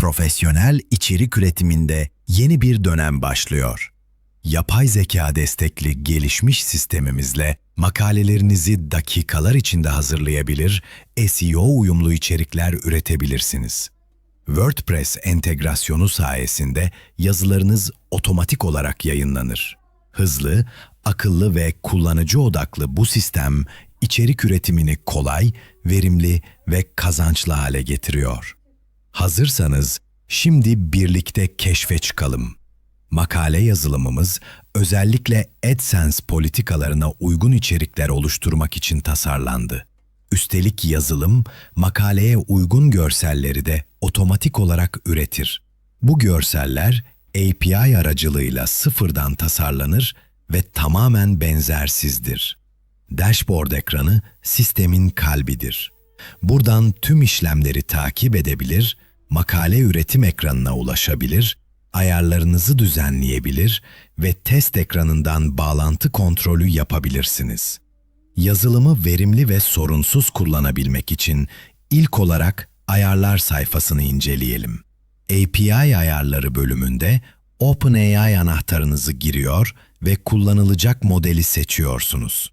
Profesyonel içerik üretiminde yeni bir dönem başlıyor. Yapay zeka destekli gelişmiş sistemimizle makalelerinizi dakikalar içinde hazırlayabilir, SEO uyumlu içerikler üretebilirsiniz. WordPress entegrasyonu sayesinde yazılarınız otomatik olarak yayınlanır. Hızlı, akıllı ve kullanıcı odaklı bu sistem içerik üretimini kolay, verimli ve kazançlı hale getiriyor. Hazırsanız şimdi birlikte keşfe çıkalım. Makale yazılımımız özellikle AdSense politikalarına uygun içerikler oluşturmak için tasarlandı. Üstelik yazılım makaleye uygun görselleri de otomatik olarak üretir. Bu görseller API aracılığıyla sıfırdan tasarlanır ve tamamen benzersizdir. Dashboard ekranı sistemin kalbidir. Buradan tüm işlemleri takip edebilir, makale üretim ekranına ulaşabilir, ayarlarınızı düzenleyebilir ve test ekranından bağlantı kontrolü yapabilirsiniz. Yazılımı verimli ve sorunsuz kullanabilmek için ilk olarak ayarlar sayfasını inceleyelim. API ayarları bölümünde OpenAI anahtarınızı giriyor ve kullanılacak modeli seçiyorsunuz.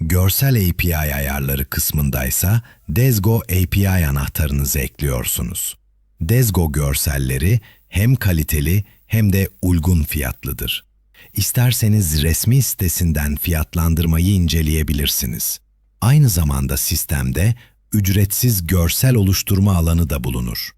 Görsel API ayarları kısmındaysa Desgo API anahtarınızı ekliyorsunuz. Desgo görselleri hem kaliteli hem de uygun fiyatlıdır. İsterseniz resmi sitesinden fiyatlandırmayı inceleyebilirsiniz. Aynı zamanda sistemde ücretsiz görsel oluşturma alanı da bulunur.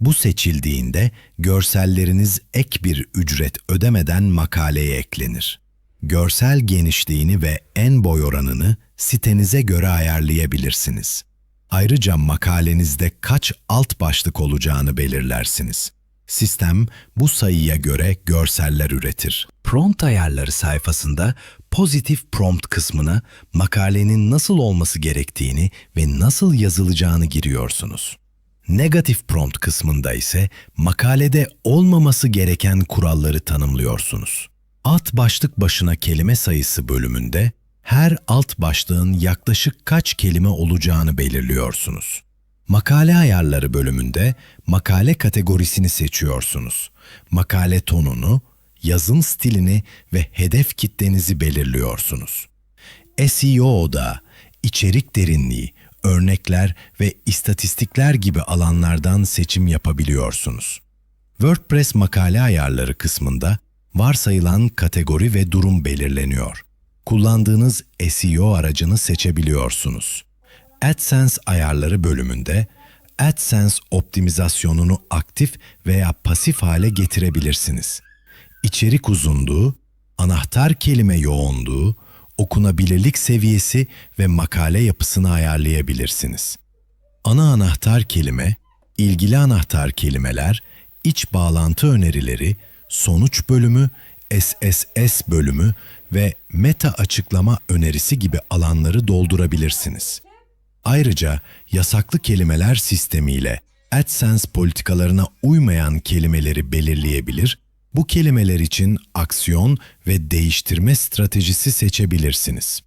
Bu seçildiğinde görselleriniz ek bir ücret ödemeden makaleye eklenir. Görsel genişliğini ve en boy oranını sitenize göre ayarlayabilirsiniz. Ayrıca makalenizde kaç alt başlık olacağını belirlersiniz. Sistem bu sayıya göre görseller üretir. Prompt ayarları sayfasında pozitif prompt kısmına makalenin nasıl olması gerektiğini ve nasıl yazılacağını giriyorsunuz. Negatif prompt kısmında ise makalede olmaması gereken kuralları tanımlıyorsunuz. Alt başlık başına kelime sayısı bölümünde her alt başlığın yaklaşık kaç kelime olacağını belirliyorsunuz. Makale ayarları bölümünde makale kategorisini seçiyorsunuz. Makale tonunu, yazım stilini ve hedef kitlenizi belirliyorsunuz. SEO'da içerik derinliği, örnekler ve istatistikler gibi alanlardan seçim yapabiliyorsunuz. WordPress makale ayarları kısmında varsayılan kategori ve durum belirleniyor. Kullandığınız SEO aracını seçebiliyorsunuz. AdSense ayarları bölümünde AdSense optimizasyonunu aktif veya pasif hale getirebilirsiniz. İçerik uzunluğu, anahtar kelime yoğunluğu, okunabilirlik seviyesi ve makale yapısını ayarlayabilirsiniz. Ana anahtar kelime, ilgili anahtar kelimeler, iç bağlantı önerileri, sonuç bölümü, SSS bölümü ve meta açıklama önerisi gibi alanları doldurabilirsiniz. Ayrıca yasaklı kelimeler sistemiyle AdSense politikalarına uymayan kelimeleri belirleyebilir, bu kelimeler için aksiyon ve değiştirme stratejisi seçebilirsiniz.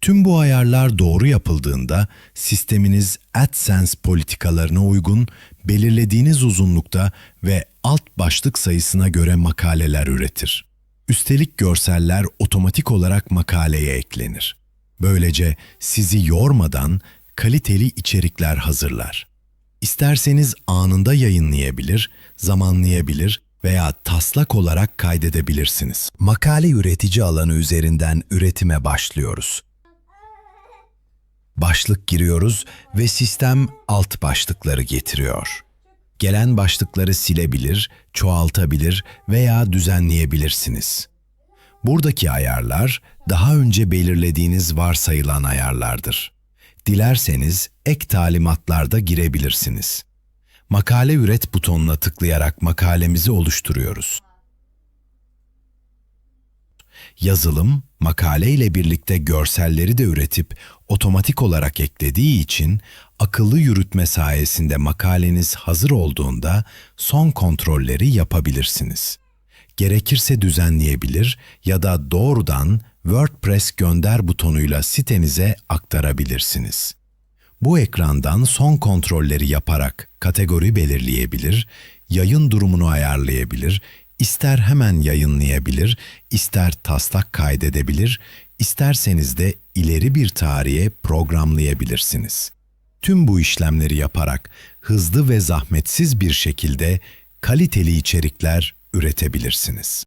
Tüm bu ayarlar doğru yapıldığında sisteminiz AdSense politikalarına uygun, belirlediğiniz uzunlukta ve alt başlık sayısına göre makaleler üretir. Üstelik görseller otomatik olarak makaleye eklenir. Böylece sizi yormadan kaliteli içerikler hazırlar. İsterseniz anında yayınlayabilir, zamanlayabilir veya taslak olarak kaydedebilirsiniz. Makale üretici alanı üzerinden üretime başlıyoruz. Başlık giriyoruz ve sistem alt başlıkları getiriyor. Gelen başlıkları silebilir, çoğaltabilir veya düzenleyebilirsiniz. Buradaki ayarlar daha önce belirlediğiniz varsayılan ayarlardır. Dilerseniz ek talimatlarda girebilirsiniz. Makale üret butonuna tıklayarak makalemizi oluşturuyoruz. Yazılım, makale ile birlikte görselleri de üretip otomatik olarak eklediği için akıllı yürütme sayesinde makaleniz hazır olduğunda son kontrolleri yapabilirsiniz. Gerekirse düzenleyebilir ya da doğrudan WordPress gönder butonuyla sitenize aktarabilirsiniz. Bu ekrandan son kontrolleri yaparak kategori belirleyebilir, yayın durumunu ayarlayabilir, ister hemen yayınlayabilir, ister taslak kaydedebilir, isterseniz de ileri bir tarihe programlayabilirsiniz. Tüm bu işlemleri yaparak hızlı ve zahmetsiz bir şekilde kaliteli içerikler üretebilirsiniz.